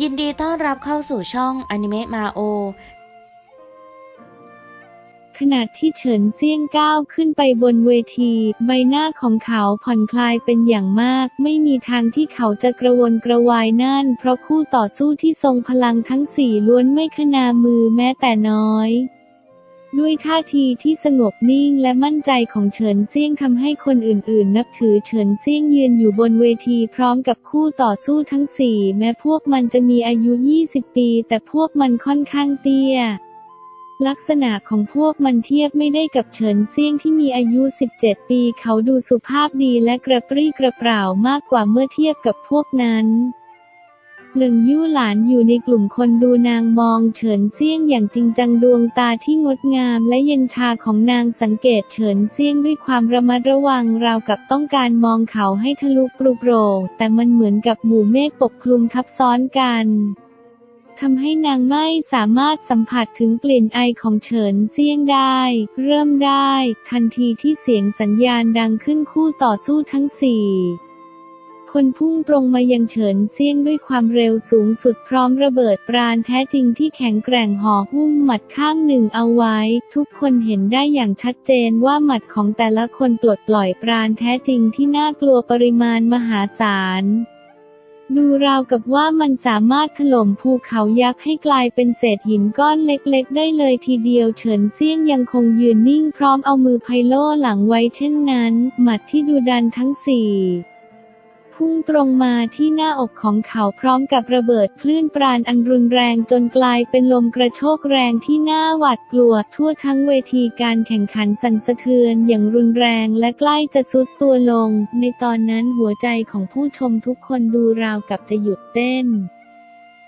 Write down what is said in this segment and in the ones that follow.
ยินดีต้อนรับเข้าสู่ช่องอนิเมะมาโอ ขณะที่เฉินเซี่ยงก้าวขึ้นไปบนเวที ใบหน้าของเขาผ่อนคลายเป็นอย่างมาก ไม่มีทางที่เขาจะกระวนกระวายนั่น เพราะคู่ต่อสู้ที่ทรงพลังทั้งสี่ล้วนไม่ขนามือแม้แต่น้อย ด้วยท่าทีที่สงบนิ่งและมั่นใจของเฉินเซี่ยงทำให้คนอื่นๆ นับถือเฉินเซี่ยงยืนอยู่บนเวทีพร้อมกับคู่ต่อสู้ทั้งสี่แม้พวกมันจะมีอายุ 20 ปี แต่พวกมันค่อนข้างเตี้ย ลักษณะของพวกมันเทียบไม่ได้กับเฉินเซี่ยงที่มีอายุ 17 ปี เขาดูสุภาพดีและกระปรี้กระเปร่ามากกว่าเมื่อเทียบกับพวกนั้น หลึงยู่หลานอยู่ในกลุ่มคนดูนางมองเฉินเซี่ยงอย่างจริงจังดวงตาที่งดงามและเย็นชาของนางสังเกตเฉินเซี่ยงด้วยความระมัดระวังราวกับต้องการมองเขาให้ทะลุปรุโปร่งแต่มันเหมือนกับหมู่เมฆปกคลุมทับซ้อนกันทำให้นางไม่สามารถสัมผัสถึงกลิ่นไอของเฉินเซี่ยงได้ เริ่มได้ ทันทีที่เสียงสัญญาณดังขึ้นคู่ต่อสู้ทั้งสี่ คนพุ่งตรงมายังเฉินเซี่ยงด้วยความเร็วสูงสุดพร้อมระเบิดปราณแท้จริงที่แข็งแกร่งห่อหุ้มหมัดข้างหนึ่งเอาไว้ ทุกคนเห็นได้อย่างชัดเจนว่าหมัดของแต่ละคนปลดปล่อยปราณแท้จริงที่น่ากลัวปริมาณมหาศาลดูราวกับว่ามันสามารถถล่มภูเขายักษ์ให้กลายเป็นเศษหินก้อนเล็กๆ ได้เลยทีเดียวเฉินเซี่ยงยังคงยืนนิ่งพร้อมเอามือไพโล่หลังไว้เช่นนั้น หมัดที่ดูดันทั้งสี่ พุ่งตรงมาที่หน้าอกของเขาพร้อมกับระเบิดคลื่นปราณอันรุนแรงจนกลายเป็นลมกระโชกแรงที่น่าหวาดกลัว ทั่วทั้งเวทีการแข่งขันสั่นสะเทือนอย่างรุนแรงและใกล้จะสุดตัวลง ในตอนนั้นหัวใจของผู้ชมทุกคนดูราวกับจะหยุดเต้น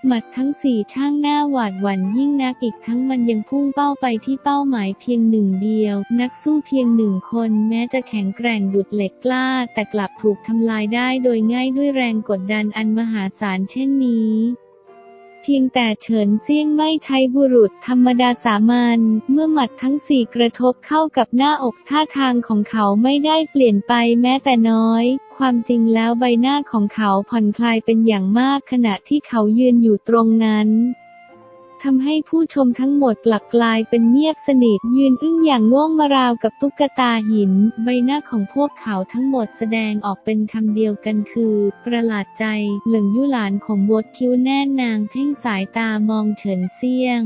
หมัดทั้งสี่ช่างหน้าหวาดหวั่นยิ่งนักอีกทั้งมันยังพุ่งเป้าไปที่เป้าหมายเพียงหนึ่งเดียว นักสู้เพียงหนึ่งคนแม้จะแข็งแกร่งดุดเหล็กกล้า แต่กลับถูกทำลายได้โดยง่ายด้วยแรงกดดันอันมหาศาลเช่นนี้ พียงแต่เฉินเซี่ยงไม่ใช้บุรุษธรรมดาสามัญเมื่อหมัดทั้งสี่กระทบเข้ากับหน้าอกท่าทางของเขาไม่ได้เปลี่ยนไปแม้แต่น้อย ความจริงแล้วใบหน้าของเขาผ่อนคลายเป็นอย่างมากขณะที่เขายืนอยู่ตรงนั้น ทำให้ผู้ชมทั้งหมดกลับกลายเป็นเงียบสนิทยืนอึ้งอย่างง่วงมาราวกับตุ๊กตาหิน ใบหน้าของพวกเขาทั้งหมดแสดงออกเป็นคำเดียวกันคือ ประหลาดใจ เหลืองยุหลานของบดคิ้วแน่นนางเพ่งสายตามองเฉินเซียง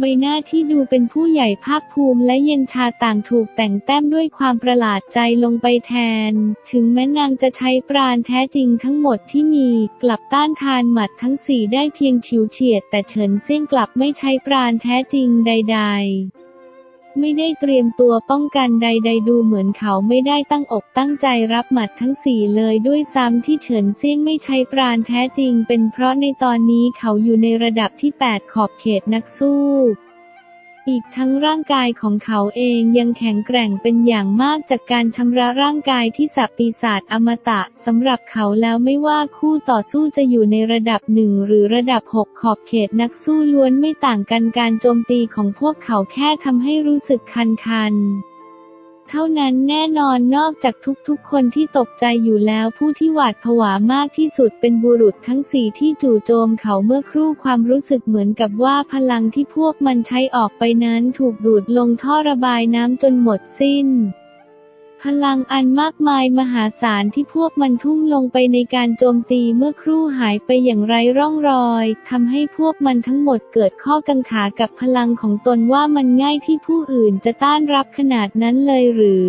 ใบหน้าที่ดูเป็นผู้ใหญ่ภาคภูมิและเย็นชาต่างถูกแต่งแต้มด้วยความประหลาดใจลงไปแทน ถึงแม้นางจะใช้ปราณแท้จริงทั้งหมดที่มี กลับต้านทานหมัดทั้งสี่ได้เพียงฉิวเฉียด แต่เฉินเซี่ยงกลับไม่ใช้ปราณแท้จริงใด ๆ ไม่ได้เตรียมตัวป้องกันใด ๆ ดูเหมือนเขาไม่ได้ตั้งอกตั้งใจรับหมัดทั้งสี่เลยด้วยซ้ำที่เฉินเซี่ยงไม่ใช้ปราณแท้จริง เป็นเพราะในตอนนี้เขาอยู่ในระดับที่ 8 ขอบเขตนักสู้ อีกทั้งร่างกายของเขาเองยังแข็งแกร่งเป็นอย่างมากจากการชำระร่างกายที่สับปีศาจอมตะสำหรับเขาแล้วไม่ว่าคู่ต่อสู้จะอยู่ในระดับหนึ่งหรือระดับ6ขอบเขตนักสู้ล้วนไม่ต่างกันการโจมตีของพวกเขาแค่ทำให้รู้สึกคันคัน เท่านั้นแน่นอนนอกจากทุกๆ คนที่ตกใจอยู่แล้วผู้ที่หวาดผวามากที่สุดเป็นบุรุษทั้งสี่ที่จู่โจมเขาเมื่อครู่ความรู้สึกเหมือนกับว่าพลังที่พวกมันใช้ออกไปนั้นถูกดูดลงท่อระบายน้ำจนหมดสิ้น พลังอันมากมายมหาศาลที่พวกมันทุ่มลงไปในการโจมตีเมื่อครู่หายไปอย่างไรร่องรอยทำให้พวกมันทั้งหมดเกิดข้อกังขากับพลังของตนว่ามันง่ายที่ผู้อื่นจะต้านรับขนาดนั้นเลยหรือ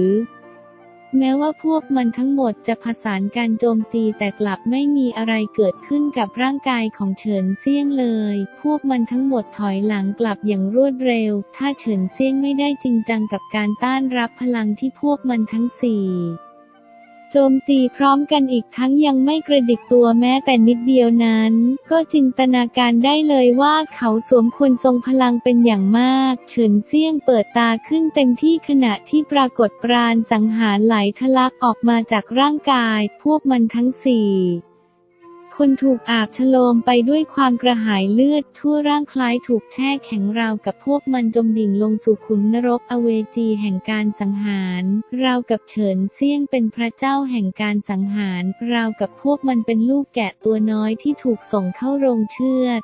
แม้ว่าพวกมันทั้งหมดจะผสานการโจมตีแต่กลับไม่มีอะไรเกิดขึ้นกับร่างกายของเฉินเซี่ยงเลย พวกมันทั้งหมดถอยหลังกลับอย่างรวดเร็ว ถ้าเฉินเซี่ยงไม่ได้จริงจังกับการต้านรับพลังที่พวกมันทั้งสี่ โจมตีพร้อมกันอีกทั้งยังไม่กระดิกตัวแม้แต่นิดเดียวนั้น ก็จินตนาการได้เลยว่าเขาสวมควรทรงพลังเป็นอย่างมาก เฉินเซี่ยงเปิดตาขึ้นเต็มที่ขณะที่ปรากฏปราณสังหารไหลทะลักออกมาจากร่างกาย พวกมันทั้งสี่ คนถูกอาบฉโลมไปด้วยความกระหายเลือด ทั่วร่างคล้ายถูกแช่แข็งราวกับพวกมันจมดิ่งลงสู่ขุมนรกอเวจีแห่งการสังหาร ราวกับเฉินเซี่ยงเป็นพระเจ้าแห่งการสังหาร ราวกับพวกมันเป็นลูกแกะตัวน้อยที่ถูกส่งเข้าโรงเชือด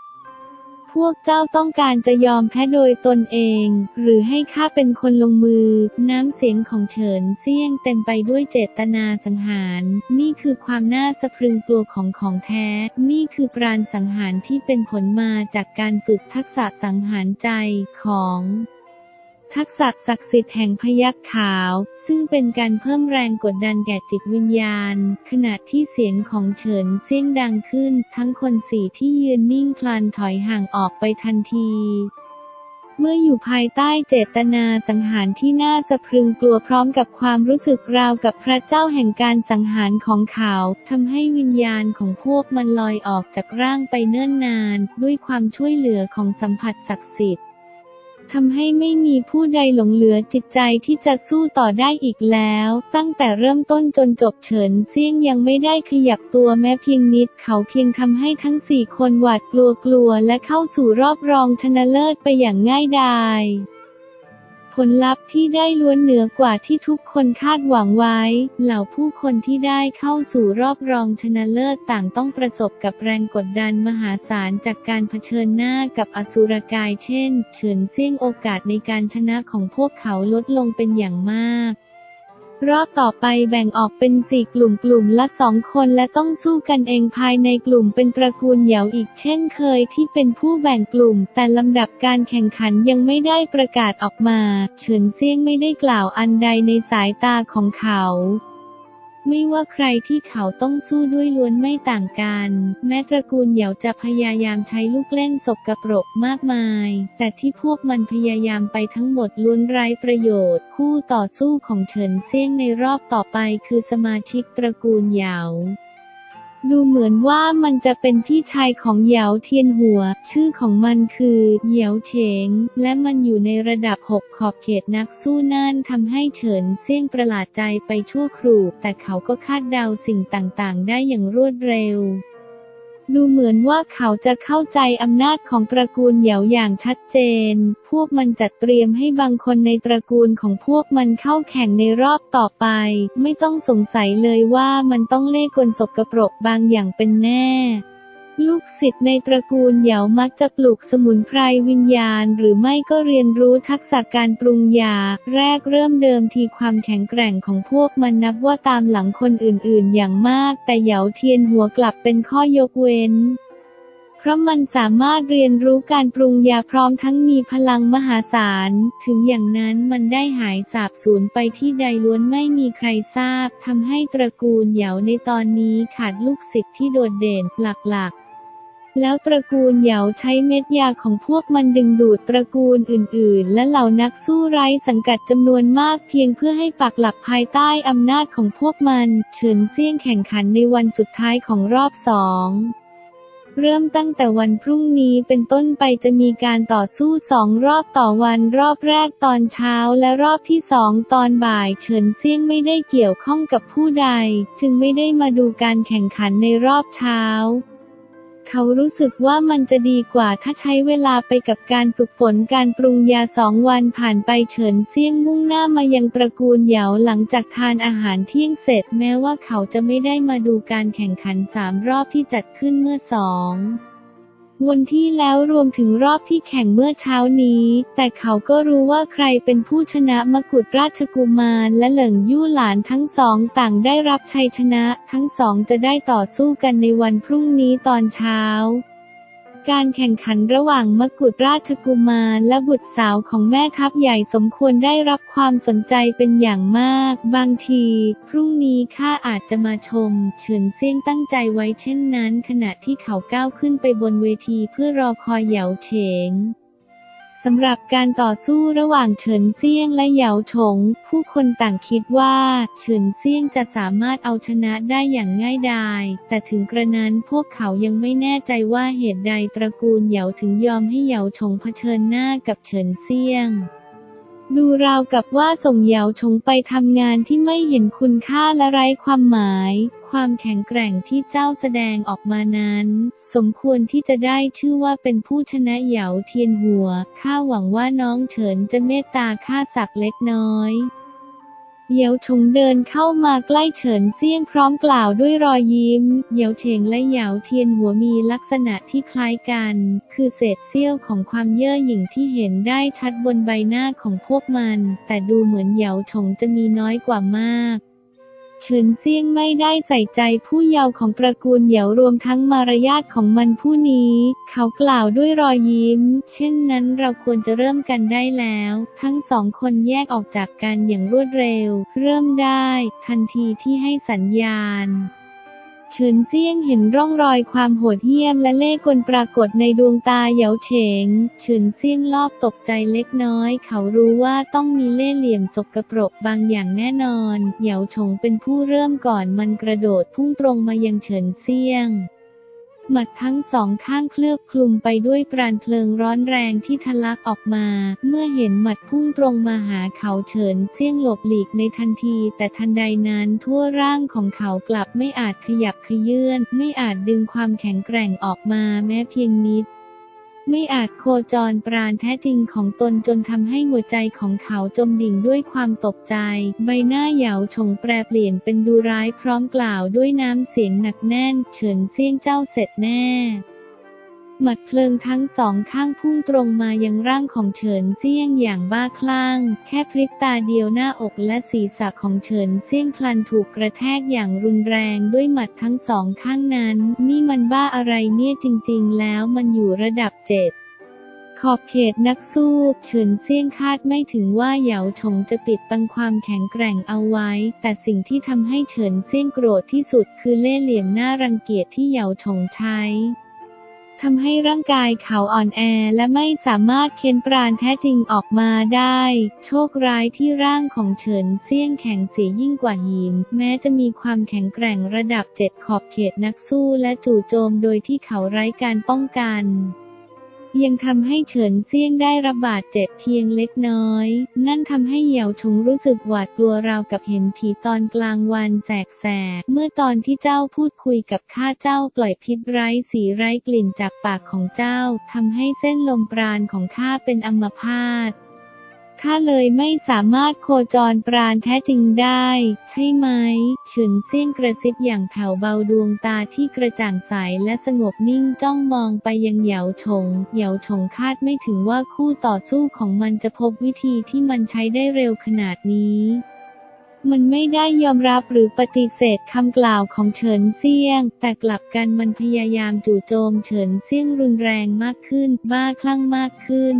พวกเจ้าต้องการจะยอมแพ้โดยตนเอง หรือให้ข้าเป็นคนลงมือ น้ำเสียงของเฉินเซี่ยงเต็มไปด้วยเจตนาสังหาร นี่คือความน่าสะพรึงกลัวของของแท้ นี่คือปราณสังหารที่เป็นผลมาจากการฝึกทักษะสังหารใจของ ทักษะศักดิ์สิทธิ์แห่งพยัคฆ์ขาว ซึ่งเป็นการเพิ่มแรงกดดันแก่จิตวิญญาณ ขณะที่เสียงของเฉินเสียงดังขึ้น ทั้งคนสี่ที่ยืนนิ่งคลานถอยห่างออกไปทันทีเมื่ออยู่ภายใต้เจตนาสังหารที่น่าสะพรึงกลัวพร้อมกับความรู้สึกราวกับพระเจ้าแห่งการสังหารของเขาทำให้วิญญาณของพวกมันลอยออกจากร่างไปเนิ่นนาน ด้วยความช่วยเหลือของสัมผัสศักดิ์สิทธิ์ ทำให้ไม่มีผู้ใดหลงเหลือจิตใจที่จะสู้ต่อได้อีกแล้ว ตั้งแต่เริ่มต้นจนจบเฉินเซี่ยงยังไม่ได้ขยับตัวแม้เพียงนิด เขาเพียงทำให้ทั้งสี่คนหวาดกลัวกลัวและเข้าสู่รอบรองชนะเลิศไปอย่างง่ายดาย ผลลัพธ์ที่ได้ล้วนเหนือกว่าที่ทุกคนคาดหวังไว้ เหล่าผู้คนที่ได้เข้าสู่รอบรองชนะเลิศต่างต้องประสบกับแรงกดดันมหาศาลจากการเผชิญหน้ากับอสุรกายเช่น เฉินเซี่ยงโอกาสในการชนะของพวกเขาลดลงเป็นอย่างมาก รอบต่อไปแบ่งออกเป็นสี่กลุ่มกลุ่มละสองคนและต้องสู้กันเองภายในกลุ่มเป็นตระกูลเหยาอีกเช่นเคยที่เป็นผู้แบ่งกลุ่ม แต่ลำดับการแข่งขันยังไม่ได้ประกาศออกมา เฉินเซียงไม่ได้กล่าวอันใดในสายตาของเขา ไม่ว่าใครที่เขาต้องสู้ด้วยล้วนไม่ต่างกัน แม้ตระกูลเหยาจะพยายามใช้ลูกเล่นศกกระปรกมากมาย แต่ที่พวกมันพยายามไปทั้งหมดล้วนไร้ประโยชน์ คู่ต่อสู้ของเฉินเซี่ยงในรอบต่อไปคือสมาชิกตระกูลเหยา ดูเหมือนว่ามันจะเป็นพี่ชายของเหยาเทียนหัว ชื่อของมันคือเหยาเฉง และมันอยู่ในระดับ 6 ขอบเขตนักสู้นั่นทำให้เฉินเซี่ยงประหลาดใจไปชั่วครู่ แต่เขาก็คาดเดาสิ่งต่างๆ ได้อย่างรวดเร็ว ดูเหมือนว่าเขาจะเข้าใจอำนาจของตระกูลเหยาอย่างชัดเจน พวกมันจัดเตรียมให้บางคนในตระกูลของพวกมันเข้าแข่งในรอบต่อไป ไม่ต้องสงสัยเลยว่ามันต้องเล่ห์กลศกกระปรกบางอย่างเป็นแน่ ลูกศิษย์ในตระกูลเหยามักจะปลูกสมุนไพรวิญญาณ หรือไม่ก็เรียนรู้ทักษะการปรุงยา แรกเริ่มเดิมทีความแข็งแกร่งของพวกมันนับว่าตามหลังคนอื่นๆ อย่างมาก แต่เหยาเทียนหัวกลับเป็นข้อยกเว้น เพราะมันสามารถเรียนรู้การปรุงยาพร้อมทั้งมีพลังมหาศาล ถึงอย่างนั้นมันได้หายสาบสูญไปที่ใดล้วนไม่มีใครทราบทำให้ตระกูลเหยาในตอนนี้ขาดลูกศิษย์ที่โดดเด่นหลักๆ แล้วตระกูลเหยาใช้เม็ดยาของพวกมันดึงดูดตระกูลอื่นๆ และเหล่านักสู้ไร้สังกัดจำนวนมากเพียงเพื่อให้ปักหลักภายใต้อำนาจของพวกมัน เฉินเซี่ยงแข่งขันในวันสุดท้ายของรอบสองเริ่มตั้งแต่วันพรุ่งนี้เป็นต้นไปจะมีการต่อสู้สองรอบต่อวันรอบแรกตอนเช้าและรอบที่สองตอนบ่ายเฉินเซี่ยงไม่ได้เกี่ยวข้องกับผู้ใด จึงไม่ได้มาดูการแข่งขันในรอบเช้า เขารู้สึกว่ามันจะดีกว่าถ้าใช้เวลาไปกับการฝึกฝนการปรุงยาสองวันผ่านไปเฉินเซี่ยงมุ่งหน้ามายังตระกูลเหยาหลังจากทานอาหารเที่ยงเสร็จแม้ว่าเขาจะไม่ได้มาดูการแข่งขันสามรอบที่จัดขึ้นเมื่อสอง วันที่แล้วรวมถึงรอบที่แข่งเมื่อเช้านี้ แต่เขาก็รู้ว่าใครเป็นผู้ชนะมกุฎราชกุมารและเหลิงยู่หลานทั้งสองต่างได้รับชัยชนะ ทั้งสองจะได้ต่อสู้กันในวันพรุ่งนี้ตอนเช้า การแข่งขันระหว่างมกุฎราชกุมารและบุตรสาวของแม่ทัพใหญ่สมควรได้รับความสนใจเป็นอย่างมาก บางที พรุ่งนี้ข้าอาจจะมาชม เฉินเซียงตั้งใจไว้เช่นนั้น ขณะที่เขาก้าวขึ้นไปบนเวทีเพื่อรอคอยเหยาเฉง สำหรับการต่อสู้ระหว่างเฉินเซี่ยงและเหยาฉง ผู้คนต่างคิดว่าเฉินเซี่ยงจะสามารถเอาชนะได้อย่างง่ายดาย แต่ถึงกระนั้นพวกเขายังไม่แน่ใจว่าเหตุใดตระกูลเหยาถึงยอมให้เหยาฉงเผชิญหน้ากับเฉินเซี่ยงดูราวกับว่าส่งเหยาฉงไปทำงานที่ไม่เห็นคุณค่าและไร้ความหมาย ความแข็งแกร่งที่เจ้าแสดงออกมานั้น สมควรที่จะได้ชื่อว่าเป็นผู้ชนะเหยาเทียนหัว ข้าหวังว่าน้องเฉินจะเมตตาข้าสักเล็กน้อยเหยวชงเดินเข้ามาใกล้เฉินเซี่ยงพร้อมกล่าวด้วยรอยยิ้มเหยวเฉงและเหยาเทียนหัวมีลักษณะที่คล้ายกัน คือเศษเสี้ยวของความเย่อหยิ่งที่เห็นได้ชัดบนใบหน้าของพวกมัน แต่ดูเหมือนเหยาชงจะมีน้อยกว่ามาก เฉินเซี่ยงไม่ได้ใส่ใจผู้เยาว์ของตระกูลเหยารวมทั้งมารยาทของมันผู้นี้ เขากล่าวด้วยรอยยิ้ม เช่นนั้นเราควรจะเริ่มกันได้แล้ว ทั้งสองคนแยกออกจากกันอย่างรวดเร็ว เริ่มได้ ทันทีที่ให้สัญญาณ เฉินเซี่ยงเห็นร่องรอยความโหดเหี้ยมและเล่กลปรากฏในดวงตาเหยาเฉง เฉินเซี่ยงรอบตกใจเล็กน้อย เขารู้ว่าต้องมีเล่เหลี่ยมสกปรกบางอย่างแน่นอน เหยาฉงเป็นผู้เริ่มก่อนมันกระโดดพุ่งตรงมายังเฉินเซี่ยง หมัดทั้งสองข้างเคลือบคลุมไปด้วยปราณเพลิงร้อนแรงที่ทะลักออกมา เมื่อเห็นหมัดพุ่งตรงมาหาเขาเฉินเสี่ยงหลบหลีกในทันที แต่ทันใดนั้นทั่วร่างของเขากลับไม่อาจขยับขยื่นไม่อาจดึงความแข็งแกร่งออกมาแม้เพียงนิด ไม่อาจโคจรปราณแท้จริงของตนจนทำให้หัวใจของเขาจมดิ่งด้วยความตกใจ ใบหน้าเหยาฉงแปรเปลี่ยนเป็นดูร้ายพร้อมกล่าวด้วยน้ำเสียงหนักแน่น เฉินเซี่ยงเจ้าเสร็จแน่ หมัดเพลิงทั้งสองข้างพุ่งตรงมายังร่างของเฉินเซี่ยงอย่างบ้าคลั่ง แค่พริบตาเดียวหน้าอกและศีรษะของเฉินเซี่ยงพลันถูกกระแทกอย่างรุนแรงด้วยหมัดทั้งสองข้างนั้น นี่มันบ้าอะไรเนี่ยจริง ๆ แล้วมันอยู่ระดับเจ็ดขอบเขตนักสู้เฉินเซี่ยงคาดไม่ถึงว่าเหยาฉงจะปิดบังความแข็งแกร่งเอาไว้ แต่สิ่งที่ทำให้เฉินเซี่ยงโกรธที่สุดคือเล่ห์เหลี่ยมหน้ารังเกียจที่เหยาฉงใช้ ทำให้ร่างกายเขาอ่อนแอและไม่สามารถเค้นปราณแท้จริงออกมาได้ โชคร้ายที่ร่างของเฉินเซี่ยงแข็งเสียยิ่งกว่าหิน แม้จะมีความแข็งแกร่งระดับเจ็ดขอบเขตนักสู้และจู่โจมโดยที่เขาไร้การป้องกัน ยังทำให้เฉินเซี่ยงได้รับบาดเจ็บเพียงเล็กน้อย นั่นทำให้เหยาชงรู้สึกหวาดกลัวราวกับเห็นผีตอนกลางวันแสกๆเมื่อตอนที่เจ้าพูดคุยกับข้าเจ้าปล่อยพิษไร้สีไร้กลิ่นจากปากของเจ้าทำให้เส้นลมปราณของข้าเป็นอัมพาต ข้าเลยไม่สามารถโคจรปราณแท้จริงได้ ใช่ไหมเฉินเซียงกระซิบอย่างแผ่วเบาดวงตาที่กระจ่างใสและสงบนิ่งจ้องมองไปยังเหยาฉงเหยาฉงคาดไม่ถึงว่าคู่ต่อสู้ของมันจะพบวิธีที่มันใช้ได้เร็วขนาดนี้มันไม่ได้ยอมรับหรือปฏิเสธคำกล่าวของเฉินเซี่ยง แต่กลับกันมันพยายามจู่โจมเฉินเซี่ยงรุนแรงมากขึ้น บ้าคลั่งมากขึ้น